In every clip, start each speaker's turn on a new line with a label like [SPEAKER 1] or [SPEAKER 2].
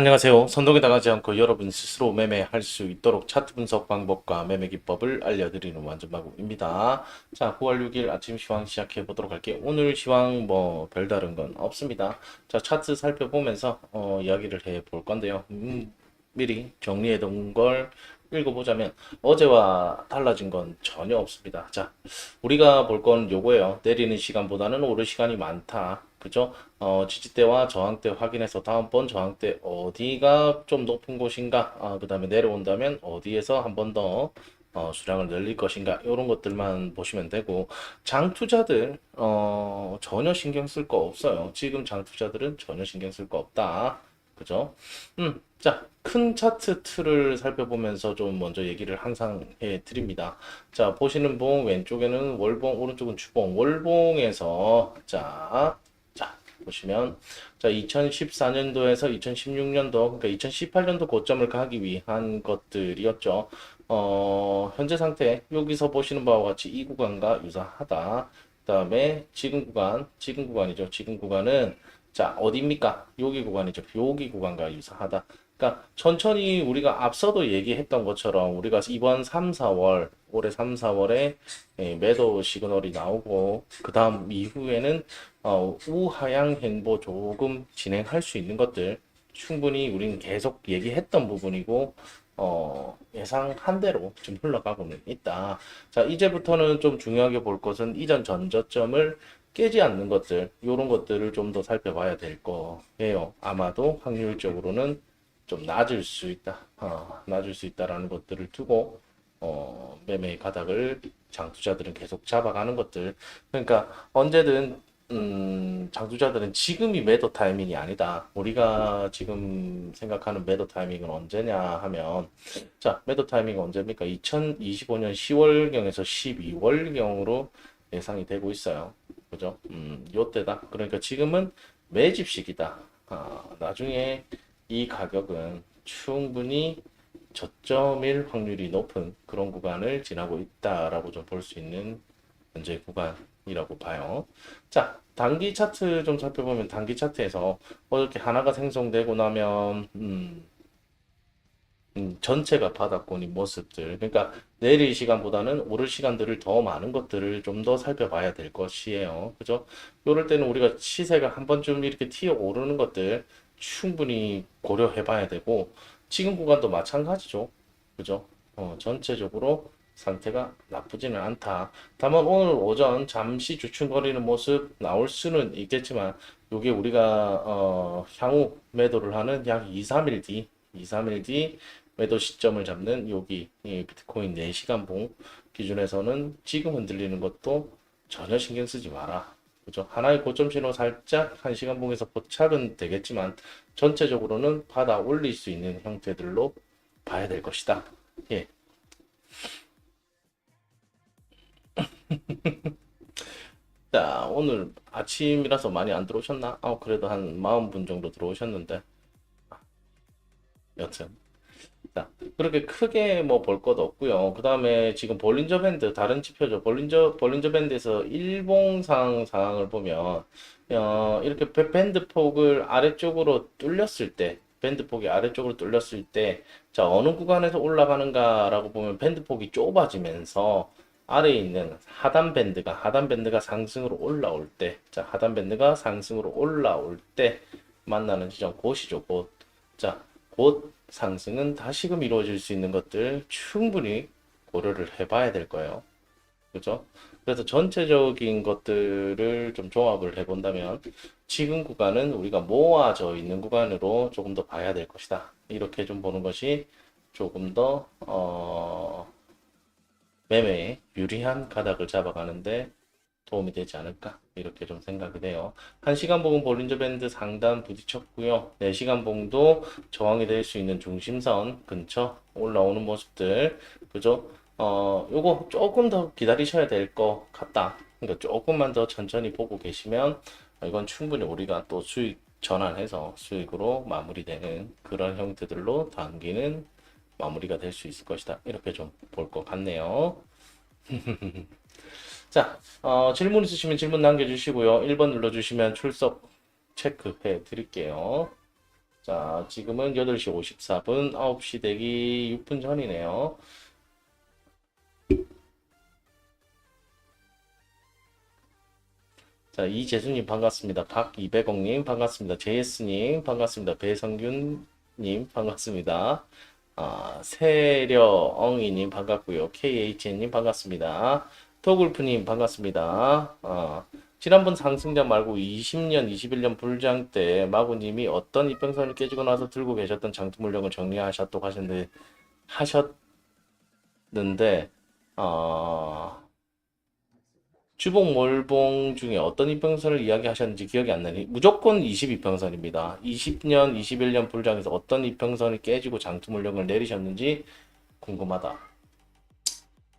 [SPEAKER 1] 안녕하세요. 선동에 당하지 않고 여러분 스스로 매매할 수 있도록 차트 분석 방법과 매매 기법을 알려드리는 완전마국입니다. 자, 9월 6일 아침 시황 시작해 보도록 할게요. 오늘 시황 뭐 별다른 건 없습니다. 자, 차트 살펴보면서 어, 이야기를 해 볼 건데요. 음, 미리 정리해 둔 걸 읽어보자면 어제와 달라진 건 전혀 없습니다. 자, 우리가 볼 건 요거예요. 내리는 시간보다는 오를 시간이 많다. 그죠? 어, 지지대와 저항대 확인해서 다음번 저항대 어디가 좀 높은 곳인가, 아, 그 다음에 내려온다면 어디에서 한 번 더 어, 수량을 늘릴 것인가, 이런 것들만 보시면 되고, 장투자들, 어, 전혀 신경 쓸 거 없어요. 지금 장투자들은 전혀 신경 쓸 거 없다. 그죠? 음, 자, 큰 차트 틀을 살펴보면서 좀 먼저 얘기를 항상 해 드립니다. 자, 보시는 봉 왼쪽에는 월봉, 오른쪽은 주봉. 월봉에서 자, 자, 보시면 자, 2014년도에서 2016년도, 그러니까 2018년도 고점을 가기 위한 것들이었죠. 어, 현재 상태 여기서 보시는 바와 같이 이 구간과 유사하다. 그다음에 지금 구간, 지금 구간이죠. 지금 구간은 자, 어디입니까? 여기 구간이죠. 여기 구간과 유사하다. 그러니까 천천히 우리가 앞서도 얘기했던 것처럼 우리가 이번 3, 4월, 올해 3, 4월에 예, 매도 시그널이 나오고 그 다음 이후에는 어, 우하향 행보 조금 진행할 수 있는 것들 충분히 우리는 계속 얘기했던 부분이고 어, 예상한 대로 좀 흘러가고는 있다. 자, 이제부터는 좀 중요하게 볼 것은 이전 전저점을 깨지 않는 것들, 이런 것들을 좀 더 살펴봐야 될 거예요. 아마도 확률적으로는 좀 낮을 수 있다. 어, 낮을 수 있다라는 것들을 두고 어, 매매 가닥을 장투자들은 계속 잡아가는 것들. 그러니까 언제든 음, 장투자들은 지금이 매도 타이밍이 아니다. 우리가 지금 생각하는 매도 타이밍은 언제냐 하면 자, 매도 타이밍은 언제입니까? 2025년 10월경에서 12월경으로 예상이 되고 있어요. 그죠? 음, 요때다. 그러니까 지금은 매집 시기다. 아, 나중에 이 가격은 충분히 저점일 확률이 높은 그런 구간을 지나고 있다라고 좀 볼 수 있는 현재 구간이라고 봐요. 자, 단기 차트 좀 살펴보면 단기 차트에서 어저께 하나가 생성되고 나면 음, 음, 전체가 바닥권인 모습들. 그러니까 내릴 시간보다는 오를 시간들을 더 많은 것들을 좀 더 살펴봐야 될 것이에요. 그죠? 이럴 때는 우리가 시세가 한 번쯤 이렇게 튀어 오르는 것들 충분히 고려해 봐야 되고, 지금 구간도 마찬가지죠. 그죠? 어, 전체적으로 상태가 나쁘지는 않다. 다만 오늘 오전 잠시 주춤거리는 모습 나올 수는 있겠지만, 요게 우리가 어, 향후 매도를 하는 약 2, 3일 뒤, 2, 3일 뒤 매도 시점을 잡는 여기 이 비트코인 4시간 봉 기준에서는 지금 흔들리는 것도 전혀 신경 쓰지 마라. 그죠? 하나의 고점 신호 살짝 1시간 봉에서 포착은 되겠지만 전체적으로는 받아 올릴 수 있는 형태들로 봐야 될 것이다. 예. 자, 오늘 아침이라서 많이 안 들어오셨나? 아, 그래도 한 40분 정도 들어오셨는데. 여튼. 자, 그렇게 크게 뭐 볼 것도 없고요. 그 다음에 지금 볼린저 밴드 다른 지표죠. 볼린저 볼린저 밴드에서 일봉상 상황을 보면 어, 이렇게 밴- 밴드 폭을 아래쪽으로 뚫렸을 때 밴드 폭이 아래쪽으로 뚫렸을 때 자, 어느 구간에서 올라가는가라고 보면 밴드 폭이 좁아지면서 아래에 있는 하단 밴드가 하단 밴드가 상승으로 올라올 때, 자, 하단 밴드가 상승으로 올라올 때 만나는 지점 곳이죠. 곳. 자, 곧 상승은 다시금 이루어질 수 있는 것들 충분히 고려를 해봐야 될 거예요. 그죠? 그래서 전체적인 것들을 좀 종합을 해본다면 지금 구간은 우리가 모아져 있는 구간으로 조금 더 봐야 될 것이다. 이렇게 좀 보는 것이 조금 더, 어, 매매에 유리한 가닥을 잡아가는데 도움이 되지 않을까 이렇게 좀 생각이 돼요. 1시간 봉은 볼린저 밴드 상단 부딪혔고요. 4시간 봉도 저항이 될 수 있는 중심선 근처 올라오는 모습들 그죠? 어, 요거 조금 더 기다리셔야 될 것 같다. 그러니까 조금만 더 천천히 보고 계시면 이건 충분히 우리가 또 수익 전환해서 수익으로 마무리되는 그런 형태들로 단기는 마무리가 될 수 있을 것이다. 이렇게 좀 볼 것 같네요. 자, 어, 질문 있으시면 질문 남겨주시고요. 1번 눌러주시면 출석 체크해 드릴게요. 자, 지금은 8시 54분, 9시 되기 6분 전이네요. 자, 이재수님 반갑습니다. 박이백옥님 반갑습니다. 제이스님 반갑습니다. 배성균님 반갑습니다. 아, 세려엉이님 반갑고요. KHN님 반갑습니다. 토굴프님 반갑습니다. 아, 지난번 상승자 말고 20년, 21년 불장 때 마구님이 어떤 이평선을 깨지고 나서 들고 계셨던 장투 물량을 정리하셨다고 하셨는데 하셨는데 어, 주봉 몰봉 중에 어떤 이평선을 이야기하셨는지 기억이 안 나니 무조건 22평선입니다. 20년, 21년 불장에서 어떤 이평선이 깨지고 장투 물량을 내리셨는지 궁금하다.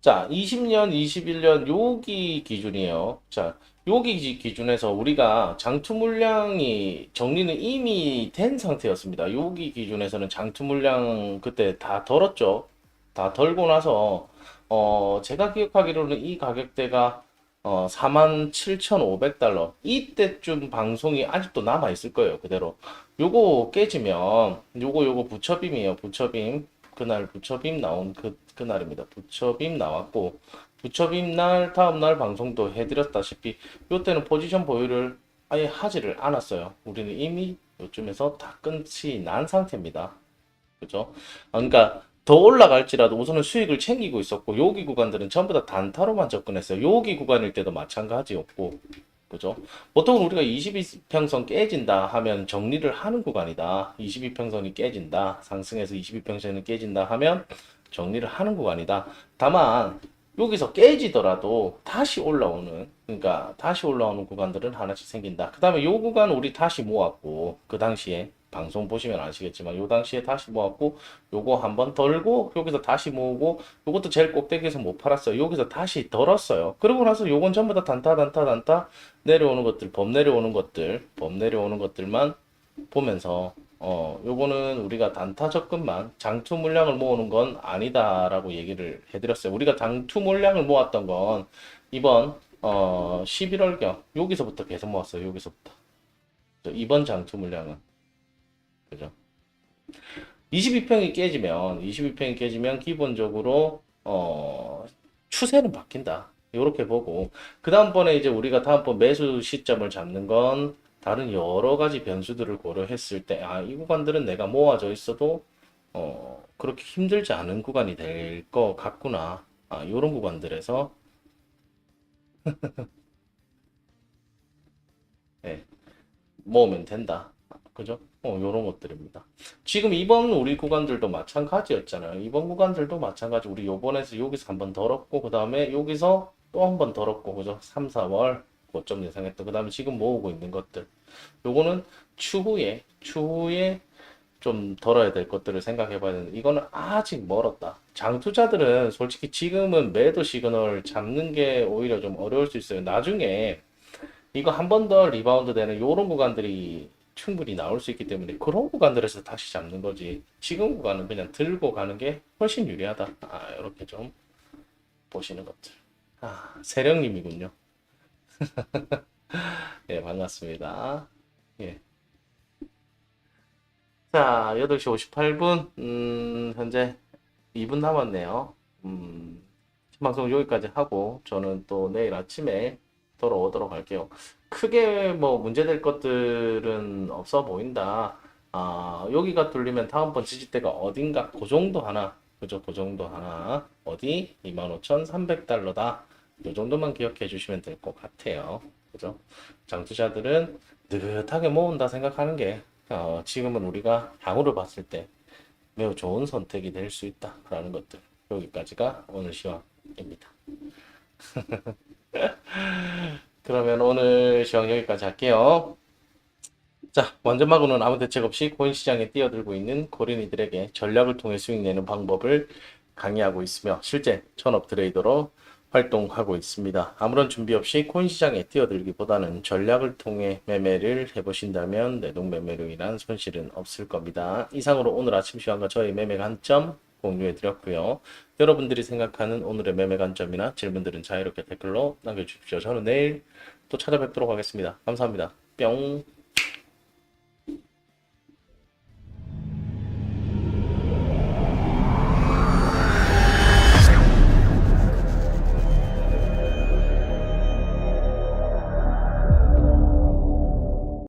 [SPEAKER 1] 자, 20년, 21년 요기 기준이에요. 자, 요기 기- 기준에서 우리가 장투 물량이 정리는 이미 된 상태였습니다. 요기 기준에서는 장투 물량 그때 다 덜었죠. 다 덜고 나서 어, 제가 기억하기로는 이 가격대가 어, 47,500달러. 이때쯤 방송이 아직도 남아 있을 거예요. 그대로. 요거 깨지면 요거 요거 부처빔이에요. 부처빔. 그날 부처빔 나온 그 그날입니다. 부처빔 나왔고 부처빔 날 다음 날 방송도 해드렸다시피 요때는 포지션 보유를 아예 하지를 않았어요. 우리는 이미 요쯤에서 다 끝이 난 상태입니다. 그죠? 아, 그러니까 더 올라갈지라도 우선은 수익을 챙기고 있었고 여기 구간들은 전부 다 단타로만 접근했어요. 여기 구간일 때도 마찬가지였고 그죠? 보통은 우리가 22평선 깨진다 하면 정리를 하는 구간이다. 22평선이 깨진다. 상승해서 22평선이 깨진다 하면 정리를 하는 구간이다. 다만 여기서 깨지더라도 다시 올라오는 그러니까 다시 올라오는 구간들은 하나씩 생긴다. 그 다음에 요 구간 우리 다시 모았고 그 당시에 방송 보시면 아시겠지만 요 당시에 다시 모았고 요거 한번 덜고 여기서 다시 모으고 요것도 제일 꼭대기에서 못 팔았어요. 여기서 다시 덜었어요. 그러고 나서 요건 전부 다 단타 단타 단타 내려오는 것들 범 내려오는 것들 범 내려오는 것들만 보면서 어 요거는 우리가 단타 접근만 장투 물량을 모으는 건 아니다라고 얘기를 해드렸어요. 우리가 장투 물량을 모았던 건 이번 어 11월경 여기서부터 계속 모았어요. 여기서부터? 이번 장투 물량은 그죠? 22평이 깨지면 22평이 깨지면 기본적으로 어 추세는 바뀐다. 이렇게 보고 그 다음번에 이제 우리가 다음번 매수 시점을 잡는 건 다른 여러 가지 변수들을 고려했을 때, 아, 이 구간들은 내가 모아져 있어도, 어, 그렇게 힘들지 않은 구간이 될 것 같구나. 아, 요런 구간들에서, 예, 모으면 된다. 그죠? 어, 요런 것들입니다. 지금 이번 우리 구간들도 마찬가지였잖아요. 이번 구간들도 마찬가지. 우리 요번에서 여기서 한번 덜었고, 그 다음에 여기서 또 한번 덜었고, 그죠? 3, 4월 고점 예상했던. 그 다음에 지금 모으고 있는 것들. 요거는 추후에, 추후에 좀 덜어야 될 것들을 생각해 봐야 되는데, 이거는 아직 멀었다. 장투자들은 솔직히 지금은 매도 시그널 잡는 게 오히려 좀 어려울 수 있어요. 나중에 이거 한 번 더 리바운드 되는 요런 구간들이 충분히 나올 수 있기 때문에 그런 구간들에서 다시 잡는 거지. 지금 구간은 그냥 들고 가는 게 훨씬 유리하다. 아, 이렇게 좀 보시는 것들. 아, 세령님이군요. 예, 반갑습니다. 예. 자, 8시 58분. 음, 현재 2분 남았네요. 음, 방송 여기까지 하고 저는 또 내일 아침에 돌아오도록 할게요. 크게 뭐 문제될 것들은 없어 보인다. 아, 여기가 뚫리면 다음번 지지대가 어딘가 그 정도 하나. 그죠? 그 정도 하나. 어디? 25,300달러다. 이 정도만 기억해 주시면 될 것 같아요. 그죠? 장투자들은 느긋하게 모은다 생각하는 게 어, 지금은 우리가 향후를 봤을 때 매우 좋은 선택이 될 수 있다라는 것들. 여기까지가 오늘 시황입니다. 그러면 오늘 시황 여기까지 할게요. 자, 완전마구는 아무 대책 없이 코인 시장에 뛰어들고 있는 고린이들에게 전략을 통해 수익 내는 방법을 강의하고 있으며 실제 천업 트레이더로 활동하고 있습니다. 아무런 준비 없이 코인 시장에 뛰어들기보다는 전략을 통해 매매를 해보신다면 내동 매매로 인한 손실은 없을 겁니다. 이상으로 오늘 아침 시황과 저의 매매 관점 공유해 드렸고요. 여러분들이 생각하는 오늘의 매매 관점이나 질문들은 자유롭게 댓글로 남겨주십시오. 저는 내일 또 찾아뵙도록 하겠습니다. 감사합니다. 뿅.